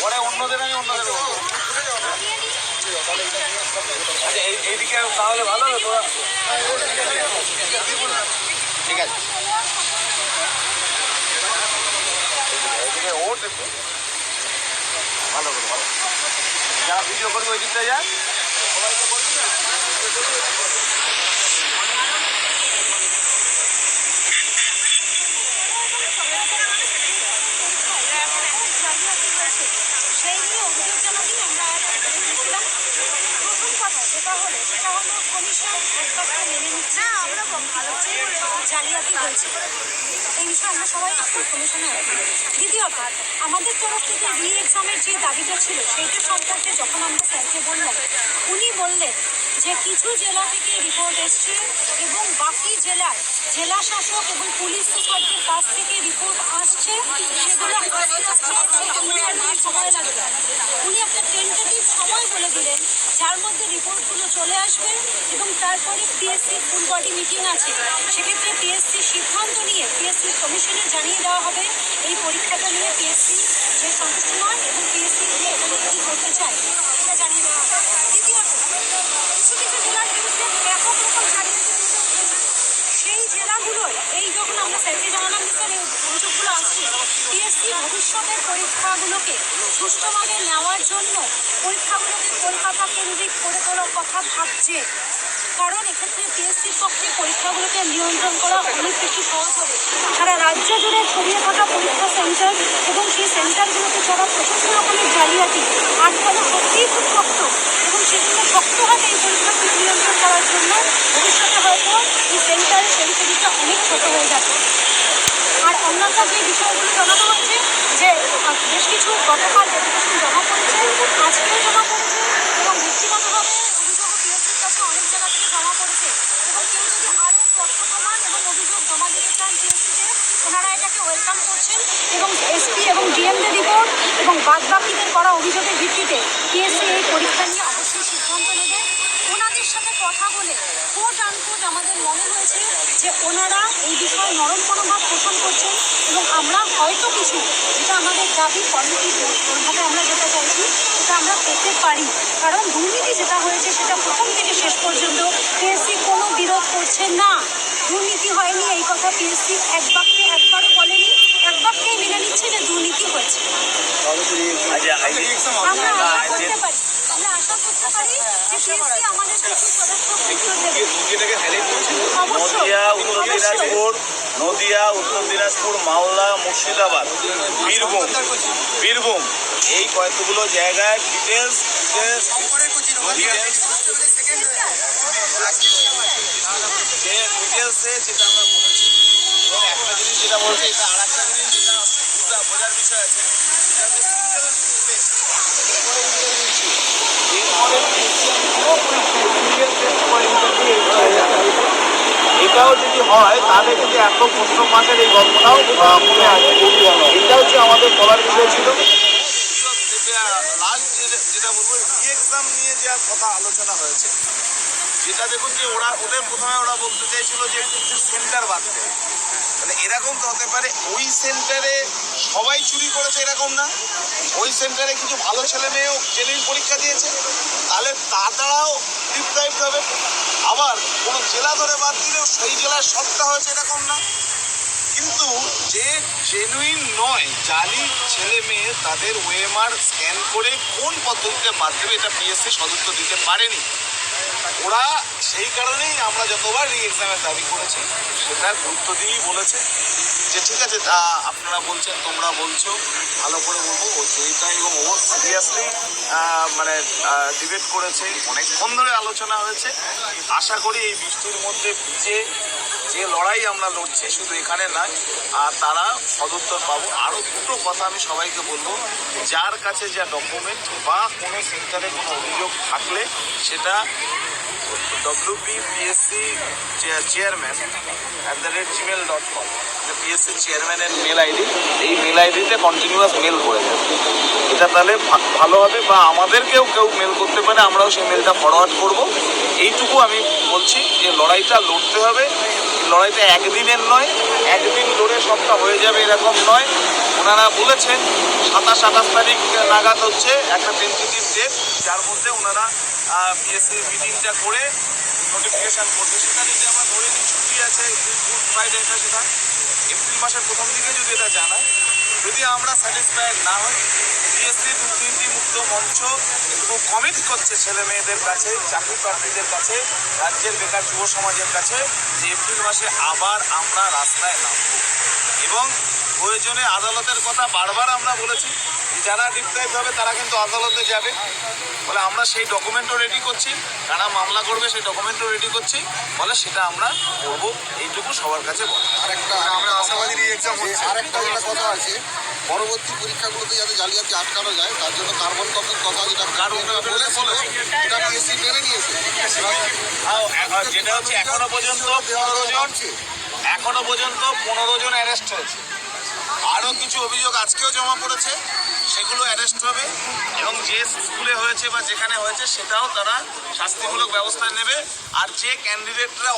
পরে অন্যদের অন্যদের আচ্ছা এই এইদিকে তাহলে ভালো হবে তোরা? ঠিক আছে। একটু। ভালো করে, ভালো। যা ভিডিও করব ওই দিকটা যা। সবাই তো করবি না সেই নিয়ে অভিযোগ জানাতেই আমরা গিয়েছিলাম প্রথম কথা যেটা হলো সেটা হলো কমিশন এক কথা মেনে নিচ্ছে। না আমরা ভালো জালিয়াতি হয়েছে এই বিষয়ে আমরা সবাই কমিশনে দ্বিতীয়ত, আমাদের তরফ থেকে রি এক্সামের যে দাবিটা ছিল, সেইটা সম্পর্কে যখন আমরা স্যারকে বললাম, উনি বললেন যে কিছু জেলা থেকে রিপোর্ট এসছে এবং বাকি জেলার জেলা শাসক এবং পুলিশ সুপারদের কাছ থেকে রিপোর্ট আসছে, সেগুলো আস্তে আস্তে সময় লাগবে উনি একটা টেন্টেটিভ সময় বলে দিলেন যার মধ্যে রিপোর্টগুলো চলে আসবে এবং তারপরে পিএসসি ফুল বডি মিটিং আছে। সেক্ষেত্রে পিএসসি সিদ্ধান্ত নিয়ে পিএসসির কমিশনে জানিয়ে দেওয়া হবে। এই পরীক্ষাটা নিয়ে পিএসসি যে সন্তুষ্ট নয়, এবং পিএসসি নিয়ে এখানে করতে চায় সেটা জানিয়ে দেওয়া হবে দ্বিতীয়ত কিছু কিছু জেলার বিরুদ্ধে ব্যাপক রকম জালিয়াতি উঠেছে সেই জেলাগুলোর এই যখন আমরা স্যারকে জানালাম যে স্যার এই অভিযোগগুলো আসছে পিএসসি ভবিষ্যতের পরীক্ষাগুলোকে সুষ্ঠুভাবে নেওয়ার জন্য পরীক্ষাগুলোকে কলকাতা কেন্দ্রিক করে তোলার কথা ভাবছে। কারণ এক্ষেত্রে পিএসসির পক্ষে পরীক্ষাগুলোকে নিয়ন্ত্রণ করা অনেক বেশি সহজ হবে। সারা রাজ্য জুড়ে ছড়িয়ে থাকা পরীক্ষা সেন্টার এবং সেই সেন্টারগুলোতে চলা প্রচুর রকমের জালিয়াতি ফলে সত্যিই খুব শক্ত এবং সেগুলো শক্তভাবে এই পরীক্ষাগুলো নিয়ন্ত্রণ করার জন্য ভবিষ্যতে হয়তো এই সেন্টারের পরিসরিটা অনেক ছোট হয়ে যাবে আর অন্যান্য যে বিষয়গুলো জানানো হচ্ছে যে আহ, বেশ কিছু গতকাল ডেপুটেশন জমা পড়েছে আজকেও জমা পড়েছে এবং ব্যক্তিগতভাবে অভিযোগ কাছে অনেক জায়গা থেকে জমা পড়েছে এবং কেউ যদি আরও তথ্য প্রমাণ এবং অভিযোগ জমা দিতে চান পিএসসিতে ওনারা এটাকে ওয়েলকাম করছেন এবং এসপি এবং ডিএমদের রিপোর্ট এবং বাদবাকিদের করা অভিযোগের ভিত্তিতে পিএসসি এই পরীক্ষা নিয়ে অবশ্যই সিদ্ধান্ত নেবে। ওনাদের সাথে কথা বলে কোট আনকোট আমাদের মনে হয়েছে যে ওনারা এই বিষয়ে নরম মনোভাব পোষণ করছেন এবং আমরা হয়তো কিছু, যেটা আমাদের দাবি পলিটিক ভাবে আমরা যেটা চাইছি সেটা আমরা পেতে পারি। কারণ দুর্নীতি যেটা হয়েছে সেটা প্রথম থেকে শেষ পর্যন্ত পিএসসি কোনো বিরোধ করছে না। দুর্নীতি হয়নি এই কথা পিএসসি এক বাক্যে একবারও বলেনি এক বাক্যেই মেনে নিচ্ছে যে দুর্নীতি হয়েছে। আচ্ছা আমরা আশা করতে পারি আমরা আশা করতে পারি যে পিএসসি আমাদের কিছু পদক্ষেপ অবশ্যই নদিয়া, উত্তর দিনাজপুর, মালদা, মুর্শিদাবাদ। বীরভূম বীরভূম। এই কয়েকগুলো জায়গায় ডিটেলস যেটা আমরা বলেছি একটা জিনিস যেটা বলছি আর একটা জিনিস যেটা বোঝার বিষয় আছে। হয়, তাহলে কিন্তু এত পশ্চিম মাসের এই গল্পটাও মনে আছে। এটা হচ্ছে আমাদের বলার বিষয় ছিল। যেটা বলব এক্সাম নিয়ে যে কথা আলোচনা হয়েছে যেটা দেখুন যে ওরা, ওদের প্রথমে ওরা বলতে চাইছিল যে কিছু সেন্টার দেবে তাহলে এরকম তো হতে পারে, ওই সেন্টারে সবাই চুরি করেছে এরকম না। ওই সেন্টারে কিছু ভালো ছেলে মেয়েও জেনুইন পরীক্ষা দিয়েছে। তাহলে তারাও ডিপ্রাইভ হবে। আবার কোনো জেলা ধরে বাদ দিলেও সেই জেলার সবটা হয়েছে এরকম না। কিন্তু যে জেনুইন নয়, জালি ছেলে মেয়ে তাদের ওয়েমার স্ক্যান করে কোন পদ্ধতিতে বাদ দেবে এটা পিএসসি সদস্য দিতে পারেনি। ওরা সেই কারণেই আমরা যতবার রি এক্সামের দাবি করেছি সেটা গুরুত্ব দিয়েই বলেছে। যে ঠিক আছে তা আপনারা বলছেন, তোমরা বলছো, ভালো করে বলব, ও জয়িতা এবং ও সিরিয়াসলি মানে ডিবেট করেছে, অনেকক্ষণ ধরে আলোচনা হয়েছে। আশা করি এই বৃষ্টির মধ্যে ভিজে যে লড়াই আমরা লড়ছি, শুধু এখানে নয়, আর তারা সদুত্তর পাবো। আরও দুটো কথা আমি সবাইকে বলব, যার কাছে যা ডকুমেন্ট বা কোনো সেন্টারে কোনো অভিযোগ থাকলে, সেটা WP PSC chairman at the rate gmail dot com PSC চেয়ারম্যানের মেল আইডি এই মেল আইডিতে কন্টিনিউয়াস মেল করে যাবে এটা তাহলে ভালো হবে বা আমাদেরকেও কেউ মেল করতে পারে, আমরাও সেই মেলটা ফরওয়ার্ড করব। এইটুকু আমি বলছি যে লড়াইটা লড়তে হবে। লড়াইটা একদিনের নয়, একদিন লড়ে সবটা হয়ে যাবে এরকম নয়। ওনারা বলেছেন, সাতাশ আঠাশ তারিখ নাগাদ হচ্ছে একটা টেন্টেটিভ ডেট যার মধ্যে ওনারা পিএসসি মিটিংটা করে নোটিফিকেশান করবে সেটা যদি আমরা ধরে নিই ছুটি আছে গুড ফ্রাইডে এটা সেটা এপ্রিল মাসের প্রথম দিকে যদি এটা জানায় যদি আমরা স্যাটিসফাইড না হই পিএসসি দুর্নীতি মুক্ত মঞ্চ খুব কমিট করছে ছেলে মেয়েদের কাছে, চাকরি প্রার্থীদের কাছে, রাজ্যের বেকার যুব সমাজের কাছে যে এপ্রিল মাসে আবার আমরা রাস্তায় নামব। এবং প্রয়োজনে আদালতের কথা বারবার আমরা বলেছি। যারা ডিপ্রাইভ হবে তারা কিন্তু আদালতে যাবে। বলে আমরা সেই ডকুমেন্টও রেডি করছি। যারা মামলা করবে সেই ডকুমেন্টও রেডি করছি। বলে সেটা আমরা করব এইটুকু সবার কাছে বলা আরেকটা আমরা আশাবাদী এক্সাম আরেকটা যেটা কথা আছে পরবর্তী পরীক্ষাগুলোতে যাতে জালিয়াতি আটকানো যায় তার জন্য কার্বন কপির কথা যেটা কার্বন বলেছিল পিএসসি মেনে নিয়েছে। আর আর যেটা হচ্ছে এখনও পর্যন্ত পনেরো জন এখনও পর্যন্ত পনেরো জন অ্যারেস্ট হয়েছে। আরও কিছু অভিযোগ আজকেও জমা পড়েছে, সেগুলো অ্যারেস্ট হবে এবং যে স্কুলে হয়েছে বা যেখানে হয়েছে সেটাও তারা শাস্তিমূলক ব্যবস্থা নেবে। আর যে ক্যান্ডিডেটরা